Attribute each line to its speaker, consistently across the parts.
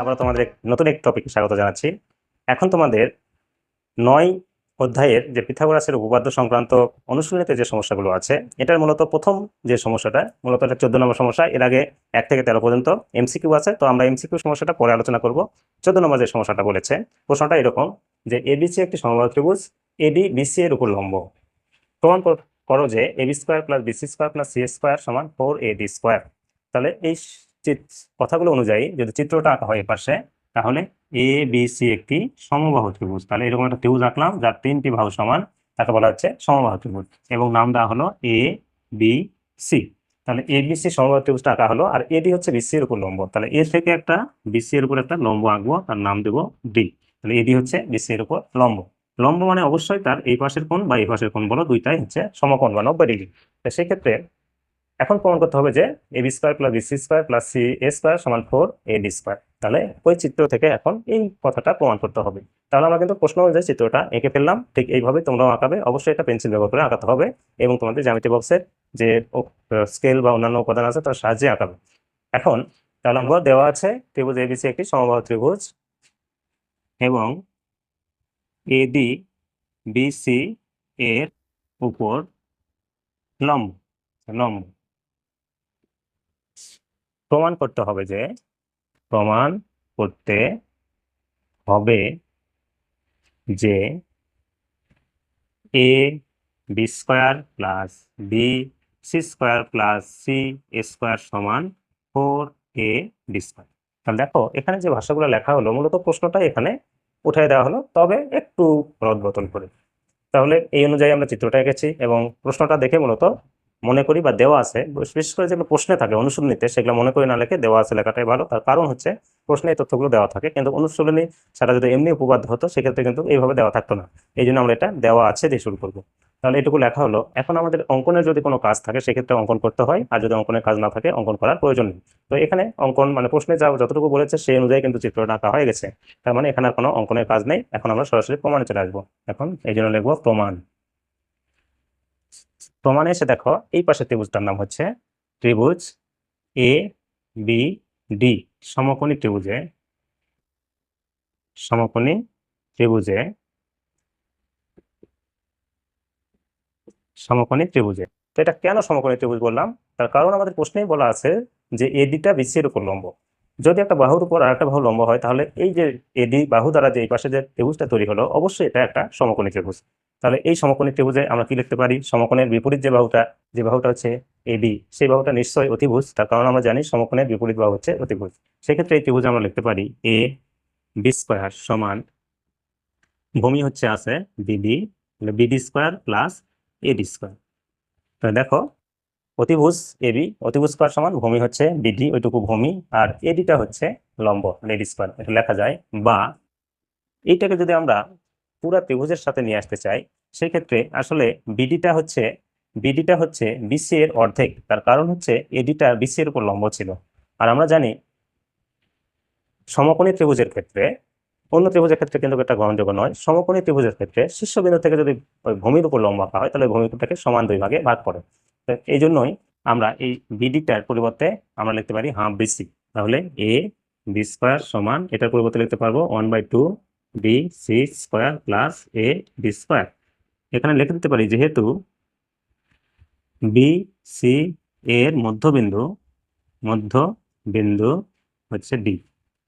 Speaker 1: আবার তোমাদের নতুন এক টপিক স্বাগত জানাচ্ছি। এখন তোমাদের নয় অধ্যায়ের যে পিথাগোরাসের উপপাদ্য সংক্রান্ত অনুশীলনীতে যে সমস্যাগুলো আছে, এটার মূলত প্রথম যে সমস্যাটা, মূলত এটা চোদ্দ নম্বর সমস্যা, এর আগে এক থেকে তেরো পর্যন্ত এমসিকিউ আছে। তো আমরা এমসিকিউ সমস্যাটা পরে আলোচনা করব। চোদ্দ নম্বর যে সমস্যাটা বলেছে, প্রশ্নটা এরকম যে এবিসি একটি সমবাহু ত্রিভুজ এডি বিসি এর উপর লম্ব। প্রমাণ কর- যে A B square plus BC square plus C square সমান ফোর এ এডি স্কোয়ার তাহলে এই কথাগুলো অনুযায়ী যদি চিত্রটা আঁকা হয় পাশে, তাহলে এ বি সি একটি সমবাহু ত্রিভুজ। তাহলে এরকম একটা ত্রিভুজ আঁকলাম, যার তিনটি বাহু সমান, তাকে বলা হচ্ছে সমবাহু ত্রিভুজ। এবং নাম দেওয়া হলো এ বি সি তাহলে এ বি সি সমবাহু ত্রিভুজটা আঁকা হলো, আর এডি হচ্ছে বিসি এর উপর লম্ব। তাহলে এ থেকে একটা বিসি এর উপর একটা লম্ব আঁকবো, তার নাম দেবো ডি তাহলে এডি হচ্ছে বিসি এর উপর লম্ব। লম্ব মানে অবশ্যই তার এই পাশের কোণ বা এই পাশের কোণ বলো, দুইটাই হচ্ছে সমকোণ বা নব্বই ডিগ্রি। তো সেক্ষেত্রে এখন প্রমাণ করতে হবে যে A B square plus BC square plus C A square সমান ফোর এ ডি স্কোয়ার। তাহলে ওই চিত্র থেকে এখন এই কথাটা প্রমাণ করতে হবে। তাহলে আমরা কিন্তু প্রশ্ন অনুযায়ী চিত্রটা এঁকে ফেললাম। ঠিক এইভাবে তোমরাও আঁকাবে। অবশ্যই এটা পেন্সিল ব্যবহার করে আঁকাতে হবে এবং তোমাদের জ্যামিতি বক্সের যে স্কেল বা অন্যান্য উপাদান আছে তার সাহায্যে আঁকাবে। এখন তাহলে আমরা দেওয়া আছে ত্রিভুজ এবিসি একটি সমবাহু ত্রিভুজ এবং এডি বিসি এর উপর লম্ব লম্ব। প্রমাণ করতে হবে যে প্রমাণ করতে হবে যে A B square plus B C square plus C A square সমান ফোর এ বি স্কোয়ার তাহলে দেখো, এখানে যে ভাষাগুলো লেখা হলো, মূলত প্রশ্নটা এখানে উঠাই দেওয়া হলো। তবে একটু রদ বতন করে। তাহলে এই অনুযায়ী আমরা চিত্রটা এঁকেছি এবং প্রশ্নটা দেখে মূলত মনে করি বা দেওয়া আছে। বিশেষ করে যেগুলো প্রশ্নে থাকে, অনুশীলনীতে সেগুলো মনে করি না লেখে দেওয়া আছে লেখাটাই ভালো। তার কারণ হচ্ছে প্রশ্নে এই তথ্যগুলো দেওয়া থাকে। কিন্তু অনুশীলনী সেটা যদি এমনি উপবাদ্য হতো, সেক্ষেত্রে কিন্তু এইভাবে দেওয়া থাকতো না। এই জন্য আমরা এটা দেওয়া আছে দিয়ে শুরু করব। তাহলে এটুকু লেখা হলো, এখন আমাদের অঙ্কনের যদি কোনো কাজ থাকে, সেক্ষেত্রে অঙ্কন করতে হয়, আর যদি অঙ্কনের কাজ না থাকে, অঙ্কন করার প্রয়োজন নেই। তো এখানে অঙ্কন মানে প্রশ্নে যা যতটুকু বলেছে, সেই অনুযায়ী কিন্তু চিত্রটা আঁকা হয়ে গেছে। তার মানে এখানে আর কোনো অঙ্কনের কাজ নেই, এখন আমরা সরাসরি প্রমাণে চলে আসব। এখন এই জন্য লিখব প্রমাণ। প্রমাণে এসে দেখো, এই পাশে ত্রিভুজটার নাম হচ্ছে ত্রিভুজ এ বি ডি সমকোণী ত্রিভুজে সমকোণী ত্রিভুজে সমকোণী ত্রিভুজে তো এটা কেন সমকোণী ত্রিভুজ বললাম? তার কারণ আমাদের প্রশ্নেই বলা আছে যে এডিটা বিসির উপর লম্ব। যদি একটা বাহুর উপর আরেকটা বাহু লম্ব হয়, তাহলে এই যে এডি বাহু দ্বারা যে এই পাশে যে ত্রিভুজটা তৈরি হলো, অবশ্যই এটা একটা সমকোণী ত্রিভুজ। তাহলে এই সমকোণী ত্রিভুজে আমরা কি লিখতে পারি? সমকোণের বিপরীত যে বাহুটা যে বাহুটা হচ্ছে এবি সেই বাহুটা নিশ্চয়ই অতিভুজ। তার কারণ আমরা জানি সমকোণের বিপরীত বাহু হচ্ছে অতিভুজ। সেক্ষেত্রে এই ত্রিভুজে আমরা লিখতে পারি এ বি স্কোয়ার সমান ভূমি হচ্ছে আছে BD BD square plus AD square তাহলে দেখো, অতিভুজ এবি অতিভুজ স্কোয়ার সমান ভূমি হচ্ছে বিডি ওইটুকু ভূমি, আর এডিটা হচ্ছে লম্ব লেডি স্কোয়ার এটা লেখা যায়। বা এইটাকে যদি আমরা পুরা ত্রিভুজের সাথে নিয়ে আসতে চাই, সেক্ষেত্রে আসলে বিডিটা হচ্ছে বিডিটা হচ্ছে বিসি এর অর্ধেক, তার কারণ হচ্ছে এডিটা বিসি এর উপর লম্ব ছিল। আর আমরা জানি সমকোণী ত্রিভুজের ক্ষেত্রে অন্য ত্রিভুজের ক্ষেত্রে কিন্তু এটা গ্রহণযোগ্য নয়। সমকোণী ত্রিভুজের ক্ষেত্রে শীর্ষবিন্দু থেকে যদি ভূমির উপর লম্ব আঁকা হয়, তাহলে ভূমিটাকে সমান দুই ভাগে ভাগ করে। তো এই জন্যই আমরা এই বিডিটার পরিবর্তে আমরা লিখতে পারি হাফ বিসি তাহলে এ বি স্কোয়ার সমান, এটার পরিবর্তে লিখতে পারব one by two B C square plus A B square. এখানে লিখে দিতে পারি যেহেতু বি সি এর মধ্যবিন্দু মধ্যবিন্দু হচ্ছে ডি।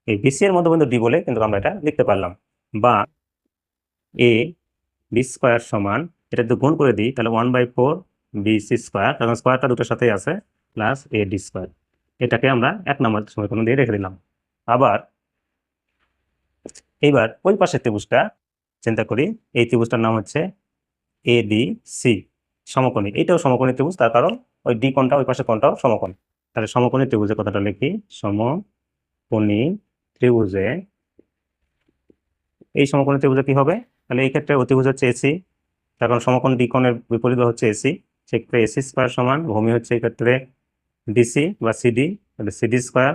Speaker 1: এই বিসি এর মধ্যবিন্দু ডি বলে কিন্তু আমরা এটা লিখতে পারলাম। বা এ বি স্কোয়ার সমান, এটা যদি গুণ করে দিই, তাহলে one by four B C square কারণ স্কোয়ারটা দুটোর সাথেই আছে প্লাস এ ডি স্কোয়ার এটাকে আমরা এক নম্বর সমীকরণ দিয়ে রেখে দিলাম। আবার এইবার ওই পাশের ত্রিভুজটা চিন্তা করি, এই ত্রিভুজটার নাম হচ্ছে এ ডি সি সমকোণী। এইটাও সমকোণী ত্রিভুজ, তার কারণ ওই ডি কোণটা, ওই পাশে কোণটাও সমকোণী। তাহলে সমকোণী ত্রিভুজের কথাটা লিখি, সমকোণী ত্রিভুজে। এই সমকোণী ত্রিভুজে কি হবে? তাহলে এই ক্ষেত্রে অতিভুজ হচ্ছে এসি তার কারণ সমকোণ ডি কোণের বিপরীত হচ্ছে এসি সেক্ষেত্রে এসি স্কোয়ার সমান, ভূমি হচ্ছে এই ক্ষেত্রে ডিসি বা সিডি তাহলে CD square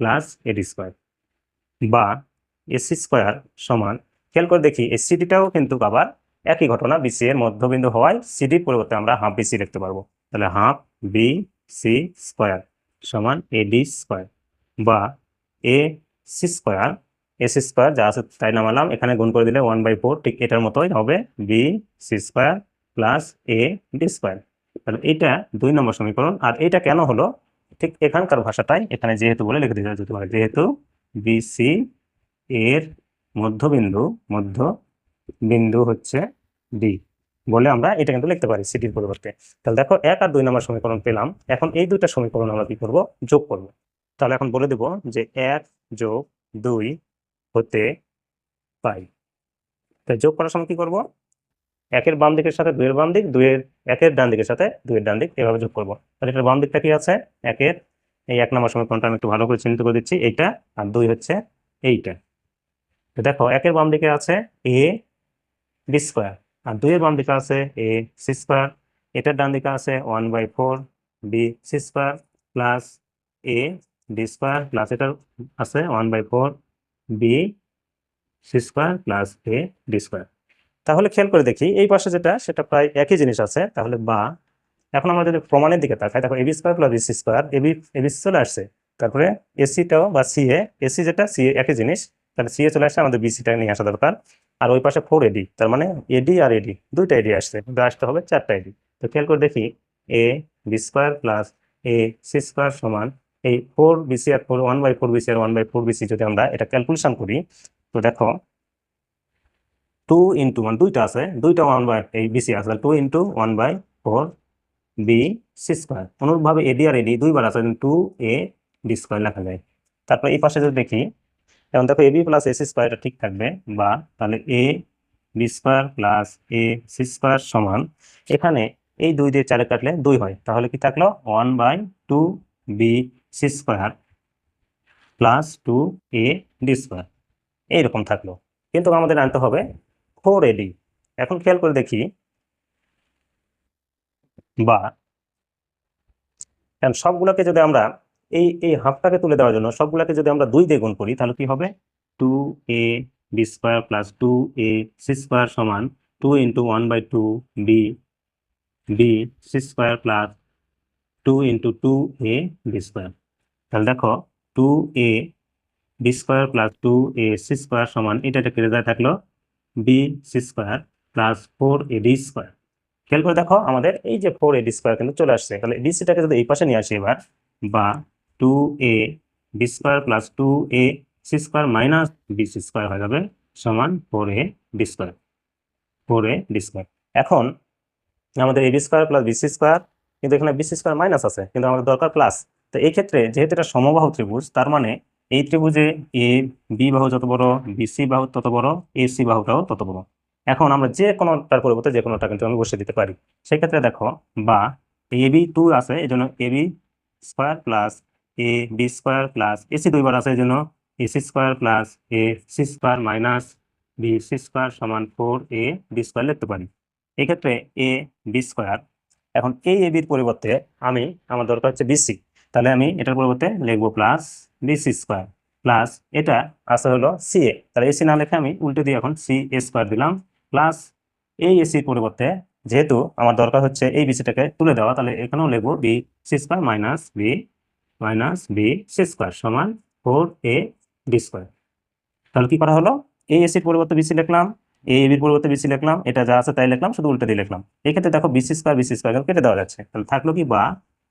Speaker 1: plus AD square বা এসি স্কোয়ার সমান, খেয়াল করে দেখি এই সিডিটাও কিন্তু আবার একই ঘটনা বিসি এর মধ্যবিন্দু হওয়ায় সিডির পরিবর্তে আমরা হাফ বিসি লিখতে পারব। তাহলে হাফ বি সি স্কোয়ার সমান এডি স্কোয়ার বা A C square A C square যা আছে তাই নামালাম। এখানে গুণ করে দিলে ওয়ান বাই ফোর ঠিক এটার মতোই হবে B C square plus A D square তাহলে এটা দুই নম্বর সমীকরণ। আর এটা কেন হলো? ঠিক এখানকার ভাষাটাই এখানে যেহেতু বলে লিখে দিতে যেতে পারে যেহেতু বি সি এর মধ্যবিন্দু মধ্য বিন্দু হচ্ছে ডি বলে আমরা এটা কিন্তু লিখতে পারি সিটির পরিবর্তে। তাহলে দেখো এক আর দুই নম্বর সমীকরণ পেলাম। এখন এই দুইটা সমীকরণ আমরা কি করব? যোগ করব। তাহলে এখন বলে দেব যে এক যোগ দুই হতে পাই। তাই যোগ করার সময় কি করব? একের বাম দিকের সাথে দুইয়ের বাম দিক, দুইয়ের একের ডান দিকের সাথে দুইয়ের ডান দিক এভাবে যোগ করব। তাহলে এটার বাম দিকটা কি আছে? একের। এই এক নম্বর সমীকরণটা আমি একটু ভালো করে চিহ্নিত করে দিচ্ছি। এইটা আর দুই হচ্ছে এইটা। দেখো, একের বাম দিকে আছে এ বি স্কোয়ার, আর দুইয়ের বাম দিকে আছে এ সি স্কোয়ার। এটার ডান দিকে আছে one by four B C square plus A D square plus এটার আছে one by four B C square plus A D square তাহলে খেয়াল করে দেখি, এই পাশে যেটা, সেটা প্রায় একই জিনিস আছে। তাহলে বা, এখন আমরা যদি প্রমাণের দিকে তাকাই, দেখো AB square plus BC square AB AB চলে আসছে। তারপরে এসিটাও বা সিএ এসি যেটা সি একই জিনিস। তাহলে সিএ চলে আসছে, আমাদের বিসিটা নিয়ে আসা দরকার। আর ওই পাশে ফোর এডি তার মানে এডি আর এডি দুইটা এডি আসছে। আসতে হবে চারটা এডি তো খেয়াল করে দেখি A B square plus A C square সমান এই four BC R four one by four BC R one by four BC যদি আমরা এটা ক্যালকুলেশন করি, তো দেখো টু ইন্টু ওয়ান দুইটা আছে, দুইটা ওয়ান বাই এই বিসি আছে two into one by four B C square অনুরূপভাবে এডি আর এডি দুইবার আছে টু এ ডি স্কোয়ার লেখা যায়। তারপর এই পাশে যদি দেখি এখন দেখো এবি প্লাস এসি স্কোয়ার এটা ঠিক থাকবে, বা তাহলে A B square plus A C square সমান, এখানে এই দুই দিয়ে চারে কাটলে দুই হয়, তাহলে কি থাকল? One by two B C square plus two A D square. এইরকম থাকল। কিন্তু আমাদের আনতে হবে ফোর এডি এখন খেয়াল করে দেখি। বা কারণ সবগুলোকে যদি আমরা এই এই হাফটাকে তুলে দেওয়ার জন্য সবগুলোকে যদি আমরা দুই দিয়ে করি, তাহলে কি হবে? Two A B square plus two A C square সমান two into one by two B. B C square plus two into two A B square. তাহলে দেখো two A B square plus two A C square সমান, এটা একটা কেটে যায় থাকল B C square plus four A D square খেয়াল করে দেখো আমাদের এই যে ফোর এ ডি স্কোয়ার কিন্তু চলে আসছে। তাহলে ডিসিটাকে যদি এই পাশে নিয়ে আসি এবার, বা two A B square plus two A C square minus B C square হয়ে যাবে সমান four A D square four A D square এখন আমাদের A B square plus B C square কিন্তু এখানে বি সি স্কোয়ার মাইনাস আছে, কিন্তু আমাদের দরকার প্লাস তো এই ক্ষেত্রে যেহেতু এটা সমবাহু ত্রিভুজ, তার মানে এই ত্রিভুজে এ, বি বাহু যত বড়, বি, সি বাহু তত বড়, এ, সি বাহুটাও তত বড়। এখন আমরা যে কোনোটার পরিবর্তে যে কোনোটা কিন্তু আমি বসিয়ে দিতে পারি, সেক্ষেত্রে দেখো বা এ, বি টু আছে, এই জন্য A, B square plus A, B square plus AC দুইবার আছে, এই জন্য AC square plus A, C square minus B, C square সমান ফোর এ, বি স্কোয়ার লিখতে পারি। এক্ষেত্রে এ, বি স্কোয়ার, এখন এই এ, বির পরিবর্তে আমি, আমার দরকার হচ্ছে বিসি তাহলে আমি এটার পরিবর্তে লিখব প্লাস বিসি স্কোয়ার প্লাস এটা আছে হলো সি এ তাহলে এসি না লিখে আমি উল্টে দিয়ে এখন সি এ স্কোয়ার দিলাম। প্লাস এই এসির পরিবর্তে যেহেতু আমার দরকার হচ্ছে এই বিসিটাকে তুলে দেওয়া, তাহলে এখানেও লিখব B C square minus B minus B C square সমান ফোর এ ডি স্কোয়ার তাহলে কি করা হলো? এই এসির পরিবর্তে বিসি লিখলাম এ বির পরিবর্তে বিসি লিখলাম, এটা যা আছে তাই লিখলাম, শুধু উল্টে দিয়ে লিখলাম। এক্ষেত্রে দেখো বিসি স্কোয়ার বিসি স্কোয়ার কেটে দেওয়া যাচ্ছে? তাহলে থাকল কি বা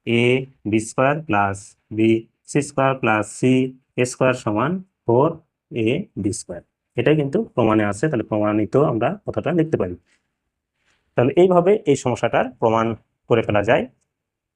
Speaker 1: A B square plus B C square plus C A square সমান ফোর এ বি স্কোয়ার এটাই কিন্তু প্রমাণে আছে, তাহলে প্রমাণিত আমরা কথাটা লিখতে পারি। তাহলে এইভাবে এই সমস্যাটার প্রমাণ করে ফেলা যায়।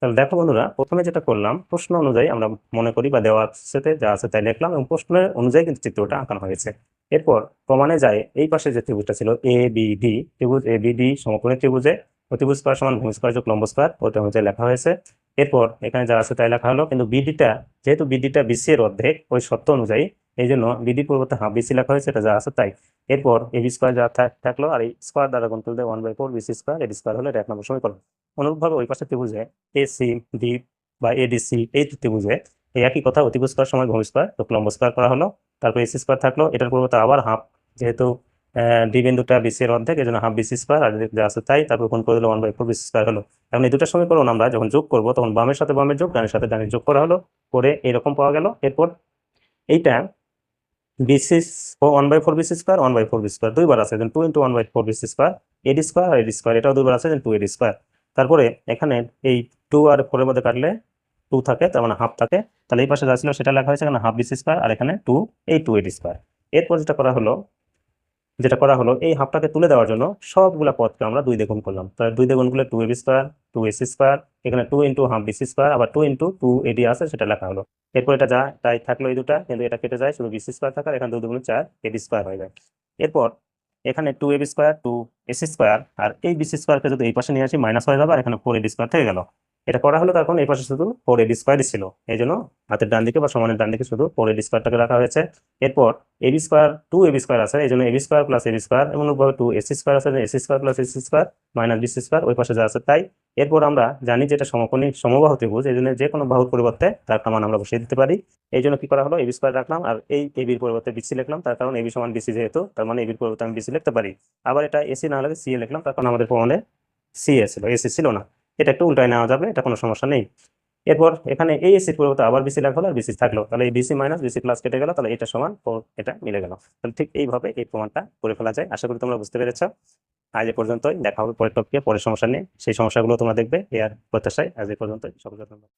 Speaker 1: তাহলে দেখো বন্ধুরা, প্রথমে যেটা করলাম, প্রশ্ন অনুযায়ী আমরা মনে করি বা দেওয়া সাথে যা আছে তাই লিখলাম এবং প্রশ্নের অনুযায়ী কিন্তু চিত্রটা আঁকানো হয়েছে। এরপর প্রমাণে যায়, এই পাশে যে ত্রিভুজটা ছিল এ বি ডি ত্রিভুজ এ বি ডি সমকোণী ত্রিভুজে, অতিভুজ স্কোয়ার সমান ভূমি স্কোয়ার যোগ লম্ব স্কোয়ার ওটা অনুযায়ী লেখা হয়েছে এরপর এখানে যা আছে তাই লেখা হলো, কিন্তু বিডিটা, যেহেতু বিডিটা বিসি এর অর্ধেক, ওই সত্য অনুযায়ী এই জন্য বিডি পরিবর্তে হাফ বিসি লেখা হয়েছে, এটা যা আছে তাই। এরপর এ বি স্কোয়ার যা থাকল, আর এই স্কোয়ার দ্বারা গুণ করলে one by four BC square AD square হলে এটা এক নম্বর সমীকরণ। অনুরূপভাবে ওই পাশে ত্রিভুজে এ সি ডি বা এডিসি এই ত্রিভুজে এই একই কথা অতিভুজ স্কোয়ার সময় ভূমি স্কোয়ার লম্ব স্কোয়ার করা হলো। তারপর এসি স্কোয়ার থাকল, এটার পরিবর্তে আবার হাফ, যেহেতু ডি বিন্দুটা বিসি এর অর্ধেক এই জন্য হাফ বিসি স্কোয়ার আর যা আছে তাই, তারপর কোন করে দিলে one by four BC square হলো। এখন এই দুটো সমীকরণ আমরা, যখন যোগ করব, তখন বামের সাথে বামের যোগ, ডানের সাথে ডানের যোগ করা হলো, করে এরকম পাওয়া গেল। এরপর এইটা BC one by four BC square one by four BC square দুইবার আছে two into one by four BC square AD square R AD square এটাও দুইবার আছে টু এডি স্কোয়ার তারপরে এখানে এই টু আর ফোরের মধ্যে কাটলে টু থাকে, তার মানে হাফ থাকে। তাহলে এই পাশে যা ছিল সেটা লেখা হয়েছে এখানে হাফ বিসি স্কোয়ার আর এখানে টু এই টু এডি স্কোয়ার এরপর যেটা করা হলো যেটা করা হলো, এই হাফটাকে তুলে দেওয়ার জন্য সবগুলা পদকে আমরা দুই দ্বিগুণ করলাম। তাহলে দুই দ্বিগুণ করলে two AB square two AC square এখানে two into half BC square আবার টু ইন্টু টু এডি আছে, সেটা লেখা হলো। এরপর এটা যা তাই থাকল এই দুটা, কিন্তু এটা কেটে যায়, শুধু বিসি স্কোয়ার থাকার, এখানে দুই দুগুণ চার এডি স্কোয়ার হয়ে যায়। এরপর এখানে two AB square two AC square আর এই বিসি স্কোয়ারকে যদি এই পাশে নিয়ে আসি মাইনাস হয়ে যাবে, আর এখানে ফোর এডি স্কোয়ার থেকে গেল। এটা করা হলো তখন এই পাশে শুধু ফোর এডি স্কোয়ারই ছিল এই জন্য হাতের ডান দিকে বা সমানের ডান দিকে শুধু ফোর এডি স্কোয়ারটাকে রাখা হয়েছে এরপর AB square two AB square আছে এই জন্য AB square plus AB square এমনভাবে টু এসি স্কোয়ার আছে AC square plus AC square minus BC square ওই পাশে যা আছে তাই এরপর আমরা জানি যেটা সমকোণী সমবাহু ত্রিভুজ এই জন্য যে কোনো বাহুর পরিবর্তে তার একটা মান আমরা বসিয়ে দিতে পারি এই জন্য কি করা হলো এবি স্কোয়ার রাখলাম আর এই এবির পরিবর্তে বিসি লিখলাম তার কারণ এবি সমান বিসি যেহেতু তার মানে এবির পরিবর্তে আমি বিসি লিখতে পারি আবার এটা এসি না হলে সি লিখলাম তার কারণ আমাদের প্রমাণে সি এ ছিল এসি ছিল না এটা একটু উল্টায় নেওয়া যাবে, এটা কোনো সমস্যা নেই। এরপর এখানে এই এসির পরিবর্তে আবার বিসি লাগল আর বিসি থাকল। তাহলে এই বিসি মাইনাস বিসি প্লাস কেটে গেল, তাহলে এটা সমান এটা মিলে গেল। তাহলে ঠিক এইভাবে এই প্রমাণটা করে ফেলা যায়। আশা করি তোমরা বুঝতে পেরেছ। আজ এ পর্যন্তই, দেখা হবে পরের টপকে পরের সমস্যা নিয়ে। সেই সমস্যাগুলো তোমরা দেখবে এ আর প্রত্যাশায়। আজ এ পর্যন্তই সকলকে ধন্যবাদ।